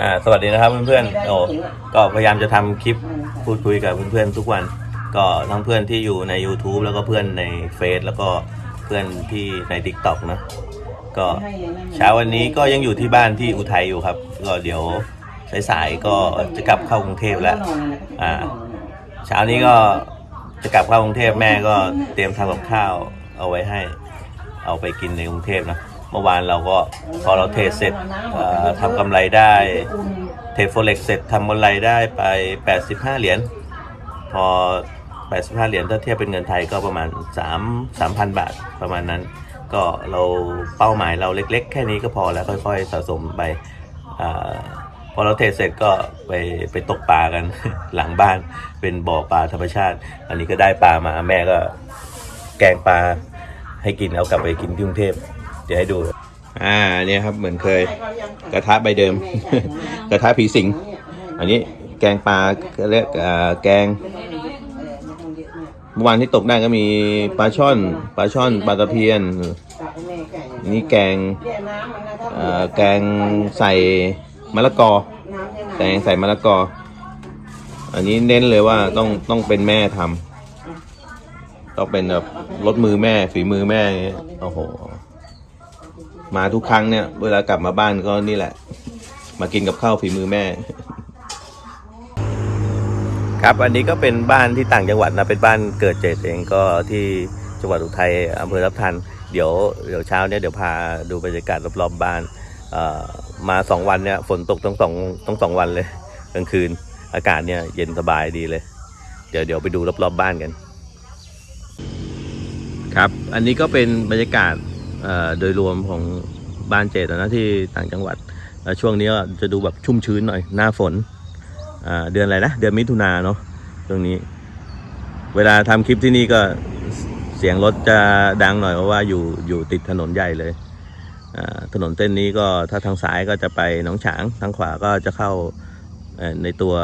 อ่าสวัสดีนะครับเพื่อนๆโอ้ก็พยายามจะทำคลิปพูดคุยกับเพื่อนๆทุกวัน ก็ทั้งเพื่อนที่อยู่ใน YouTube แล้วก็เพื่อนในเฟซแล้วก็เพื่อนที่ใน t ิ k t o k นะก็เช้าวันนี้ก็ยังอยู่ที่บ้านที่อุทัยอยู่ครับ ก็เดี๋ยวสายๆก็จะกลับเข้ากรุงเทพแล้วอ่าเช้านี้ก็จะกลับเข้ากรุงเทพแม่ก็เตรียมทำกับข้าวเอาไว้ให้ เอาไปกินในกรุงเทพนะ เมื่อวานเราก็พอเราเทรดเสร็จทำกำไรได้เทรดโฟเล็กเสร็จทำกำไรได้ไป 85 เหรียญพอ 85 เหรียญถ้าเทียบเป็นเงินไทยก็ประมาณ 3 3,000 บาทประมาณนั้น ก็เราเป้าหมายเราเล็ก ๆ แค่นี้ก็พอแล้วค่อยๆสะสมไปอพอเราเทรดเสร็จก็ไปไปตกปลากันหลังบ้านเป็นบ่อปลาธรรมชาติ อันนี้ก็ได้ปลามาแม่ก็แกงปลาให้กินเอากลับไปกินที่กรุงเทพ ดี๋ยวให้ดู อ่าเนี่ยครับเหมือนเคย กระทะใบเดิม กระทะผีสิง อันนี้แกงปลาก็เรียกอ่าแกงเมื่อวานที่ตกได้ก็มีปลาช่อนปลาช่อนปลาตะเพียน นี่แกงเอ่อแกงใส่มะละกอแกงใส่มะละกอ อันนี้เน้นเลยว่าต้องต้องเป็นแม่ทำต้องเป็นแบบรสมือแม่ฝีมือแม่อย่างเงี้ยโอ้โห มาทุกครั้งเนี่ย เวลากลับมาบ้านก็นี่แหละ มากินกับข้าวฝีมือแม่ ครับอันนี้ก็เป็นบ้านที่ต่างจังหวัดนะเป็นบ้านเกิดเจตเองก็ที่จังหวัดอุทัยอำเภอรับทัน เดี๋ยวเดี๋ยวเช้าเนี่ยเดี๋ยวพาดูบรรยากาศรอบๆบ้านเออมาสองวันเนี่ยฝนตกต้องสองต้องสองวันเลยกลางคืนอากาศเนี่ยเย็นสบายดีเลย เดี๋ยวเดี๋ยวไปดูรอบๆบ้านกัน ครับ อันนี้ก็เป็นบรรยากาศ โดยรวมของบ้านเจตนะที่ต่างจังหวัด ช่วงนี้จะดูแบบชุ่มชื้นหน่อยหน้าฝนเดือนอะไรนะ เดือนมิถุนาเนาะช่วงนี้ เวลาทำคลิปที่นี่ก็เสียงรถจะดังหน่อยเพราะว่าอยู่อยู่ติดถนนใหญ่เลยถนนเส้นนี้ก็ถ้าทางซ้ายก็จะไปหนองฉางทางขวาก็จะเข้าในตัว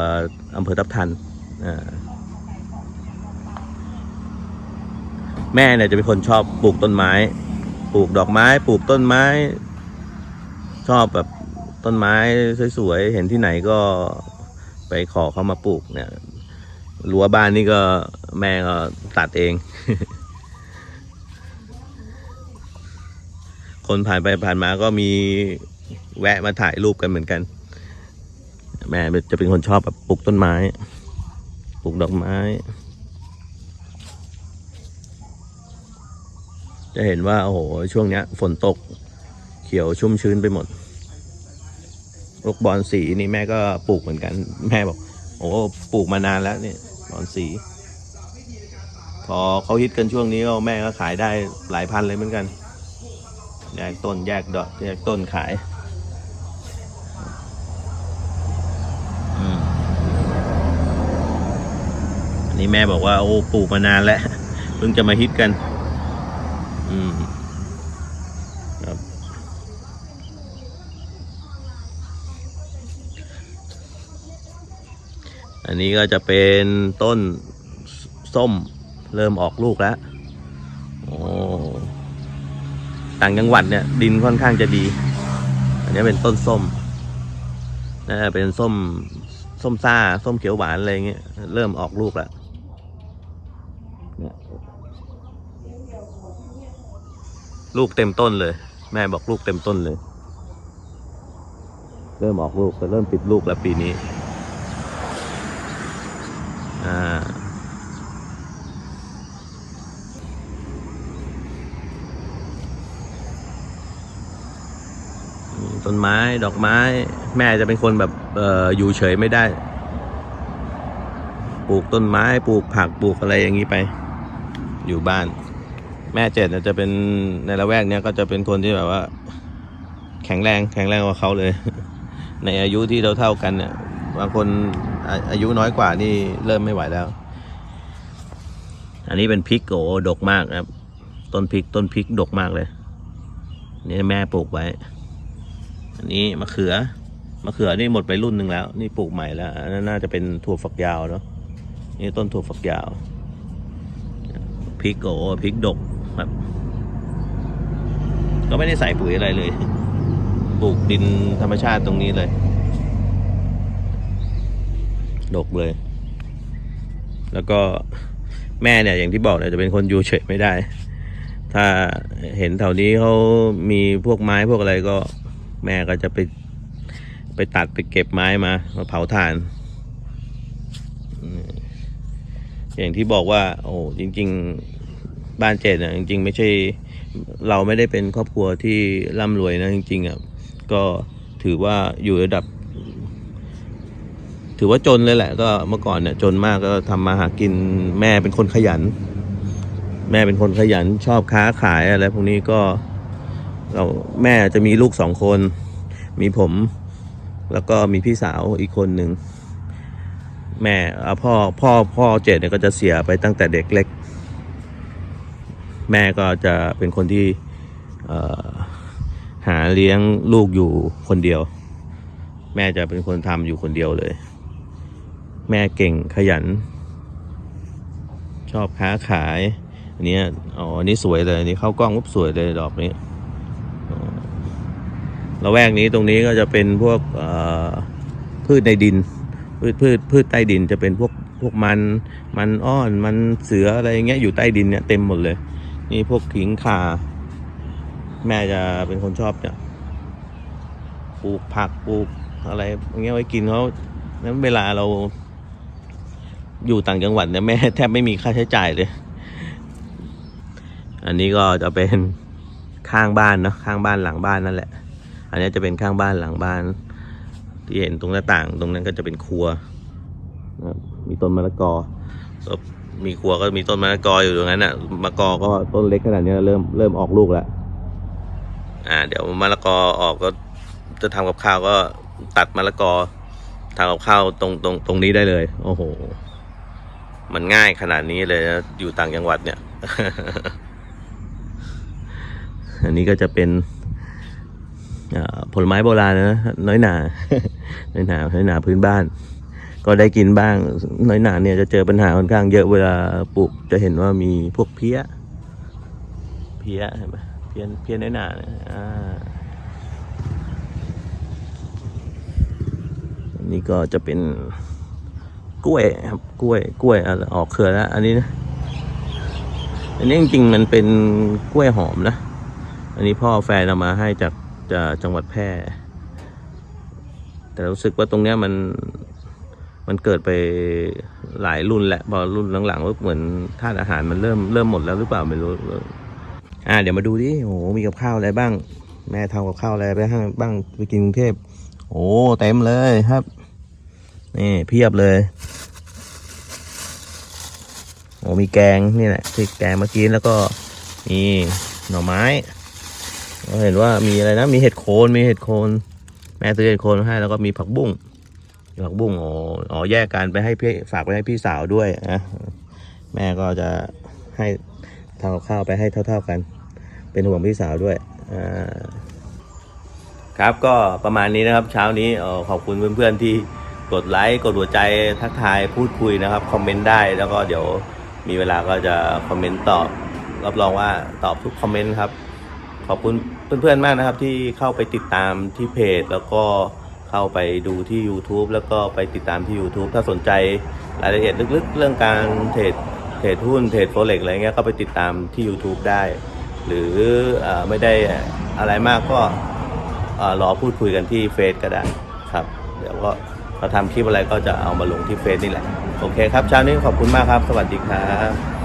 อำเภอทับทันแม่เนี่ยจะเป็นคนชอบปลูกต้นไม้ ปลูกดอกไม้ ปลูกต้นไม้ ชอบแบบต้นไม้สวยๆ เห็นที่ไหนก็ไปขอเขามาปลูกเนี่ยรั้วบ้านนี่ก็แม่ก็ตัดเอง คนผ่านไปผ่านมาก็มีแวะมาถ่ายรูปกันเหมือนกัน แม่จะเป็นคนชอบแบบปลูกต้นไม้ ปลูกดอกไม้ จะเห็นว่า โอ้โห ช่วงเนี้ย ฝนตก เขียวชุ่มชื้นไปหมดพวกบอนสีนี่แม่ก็ปลูกเหมือนกัน แม่บอก โอ้ปลูกมานานแล้วเนี่ยบอนสี พอเขาฮิตกันช่วงนี้ก็แม่ก็ขายได้หลายพันเลยเหมือนกัน แยกต้นแยกดอกแยกต้นขายอันนี้แม่บอกว่าโอ้ปลูกมานานแล้วเพิ่งจะมาฮิตกัน อืมครับ อันนี้ก็จะเป็นต้นส้มเริ่มออกลูกแล้ว โอ้ต่างจังหวัดเนี่ย ดินค่อนข้างจะดี อันนี้เป็นต้นส้มน่าจะเป็นส้มส้มซ่า ส้มเขียวหวานอะไรเงี้ย เริ่มออกลูกแล้วเนี่ย ลูกเต็มต้นเลย แม่บอกลูกเต็มต้นเลย เริ่มออกลูกแต่เริ่มติดลูกแล้วปีนี้ อ่าต้นไม้ดอกไม้ แม่จะเป็นคนแบบเอออยู่เฉยไม่ได้ ปลูกต้นไม้ปลูกผักปลูกอะไรอย่างนี้ไป อยู่บ้าน แม่เจ็ดเนี่ยจะเป็นในละแวกเนี้ยก็จะเป็นคนที่แบบว่า แข็งแรงแข็งแรงกว่าเขาเลย ในอายุที่เราเท่ากันเนี่ยบางคนอายุน้อยกว่านี่เริ่มไม่ไหวแล้ว อันนี้เป็นพริกโอ้ดกมากครับ ต้นพริกต้นพริกดกมากเลยนี่แม่ปลูกไว้ อันนี้มะเขือมะเขือนี่หมดไปรุ่นหนึ่งแล้ว นี่ปลูกใหม่แล้วน,น,น่าจะเป็นถั่วฝักยาวเนาะนี่ต้นถั่วฝักยาวพริกโอ้พริกดก ครับ ก็ไม่ได้ใส่ปุ๋ยอะไรเลย ปลูกดินธรรมชาติตรงนี้เลยดกเลย แล้วก็แม่เนี่ยอย่างที่บอกเนี่ยจะเป็นคนอยู่เฉยไม่ได้ ถ้าเห็นแถวนี้เขามีพวกไม้พวกอะไรก็แม่ก็จะไปไปตัดไปเก็บไม้มามาเผาถ่าน อย่างที่บอกว่า โอ้จริง ๆ บ้านเจดเนี่ยจริง ๆ ไม่ใช่เราไม่ได้เป็นครอบครัวที่ร่ำรวยนะจริงๆอะก็ถือว่าอยู่ระดับ ถือว่าจนเลยแหละ ก็เมื่อก่อนเนี่ยจนมากก็ทำมาหากินแม่เป็นคนขยัน แม่เป็นคนขยันชอบค้าขายอะไรพวกนี้ก็เราแม่จะมีลูกสองคน มีผม แล้วก็มีพี่สาวอีกคนหนึ่งแม่อ่าพ่อพ่อพ่อเจดเนี่ยก็จะเสียไปตั้งแต่เด็กเล็ก แม่ก็จะเป็นคนที่หาเลี้ยงลูกอยู่คนเดียว แม่จะเป็นคนทำอยู่คนเดียวเลย แม่เก่งขยัน ชอบค้าขาย อันนี้อ๋ออันนี้สวยเลยอันนี้เข้ากล้องปุ๊บสวยเลยดอกนี้อ๋อละแวกนี้ตรงนี้ก็จะเป็นพวกพืชในดิน พืชพืชพืชใต้ดินจะเป็นพวกพวกมันมันอ้อนมันเสืออะไรอย่างเงี้ยอยู่ใต้ดินเนี่ยเต็มหมดเลย นี่พวกขิงข่า แม่จะเป็นคนชอบเนี่ยปลูกผักปลูกอะไรอย่างเงี้ยไว้กินเขานั้นเวลาเราอยู่ต่างจังหวัดเนี่ยแม่แทบไม่มีค่าใช้จ่ายเลย อันนี้ก็จะเป็นข้างบ้านเนาะข้างบ้านหลังบ้านนั่นแหละ อันนี้จะเป็นข้างบ้านหลังบ้าน ที่เห็นตรงหน้าต่างตรงนั้นก็จะเป็นครัวนะมีต้นมะละกอ มีครัวก็มีต้นมะละกออยู่ตรงนั้นอะมะละกอก็ต้นเล็กขนาดนี้เริ่มเริ่มออกลูกแล้วอ่า เดี๋ยวมะละกอออกก็จะทำกับข้าวก็ตัดมะละกอทำกับข้าวตรงตรงตรงนี้ได้เลย โอ้โห มันง่ายขนาดนี้เลยนะอยู่ต่างจังหวัดเนี่ย อันนี้ก็จะเป็นอ่าผลไม้โบราณนะน้อยหนา น้อยหนา น้อยหนาพื้นบ้าน ก็ได้กินบ้างน้อยหนาเนี่ยจะเจอปัญหาค่อนข้างเยอะเวลาปลูกจะเห็นว่ามีพวกเพี้ย เพี้ยเห็นไหมเพี้ยนเพี้ยนน้อยหนาอ่าอันนี้ก็จะเป็นกล้วยครับกล้วยกล้วยอออกเครือแล้ว อันนี้นะอันนี้จริงๆมันเป็นกล้วยหอมนะ อันนี้พ่อแฟนเอามาให้จากจากจังหวัดแพร่ แต่รู้สึกว่าตรงเนี้ยมัน มันเกิดไปหลายรุ่นแหละพอรุ่นหลังๆว่าเหมือนธาตุอาหารมันเริ่มเริ่มหมดแล้วหรือเปล่าไม่รู้อ่าเดี๋ยวมาดูดิโอ้มีกับข้าวอะไรบ้าง แม่ทำกับข้าวอะไรไปห้บ้างไปกินกรุงเทพโอ้เต็มเลยครับนี่เพียบเลยโอ้มีแกงนี่แหละที่แกงเมื่อกี้แล้วก็มีหน่อไม้เราเห็นว่ามีอะไรนะมีเห็ดโคนมีเห็ดโคน แม่ซื้อเห็ดโคนมาให้แล้วก็มีผักบุ้ง ผักบุ้งอ๋อแยกกันไปให้พี่ฝากไปให้พี่สาวด้วยนะแม่ก็จะให้ทำกับข้าวไปให้เท่า ๆกัน เป็นห่วงพี่สาวด้วยครับก็ประมาณนี้นะครับ เช้านี้ขอบคุณเพื่อนๆที่กดไลค์กดหัวใจทักทายพูดคุยนะครับคอมเมนต์ได้แล้วก็เดี๋ยวมีเวลาก็จะคอมเมนต์ตอบรับรองว่าตอบทุกคอมเมนต์ครับ ขอบคุณเพื่อนๆมากนะครับที่เข้าไปติดตามที่เพจแล้วก็ เข้าไปดูที่ YouTube แล้วก็ไปติดตามที่ YouTube ถ้าสนใจรายละเอียดลึกๆ เรื่องการเทรดเทรดหุ้นเทรดโฟเร็กอะไรเงี้ยก็ไปติดตามที่ YouTube ได้ หรืออไม่ได้อะไรมากก็เอ่อรอพูดคุยกันที่เฟซก็ได้ครับ เดี๋ยวก็พอทำคลิปอะไรก็จะเอามาลงที่เฟซนี่แหละ โอเคครับเช้านี้ขอบคุณมากครับ สวัสดีครับ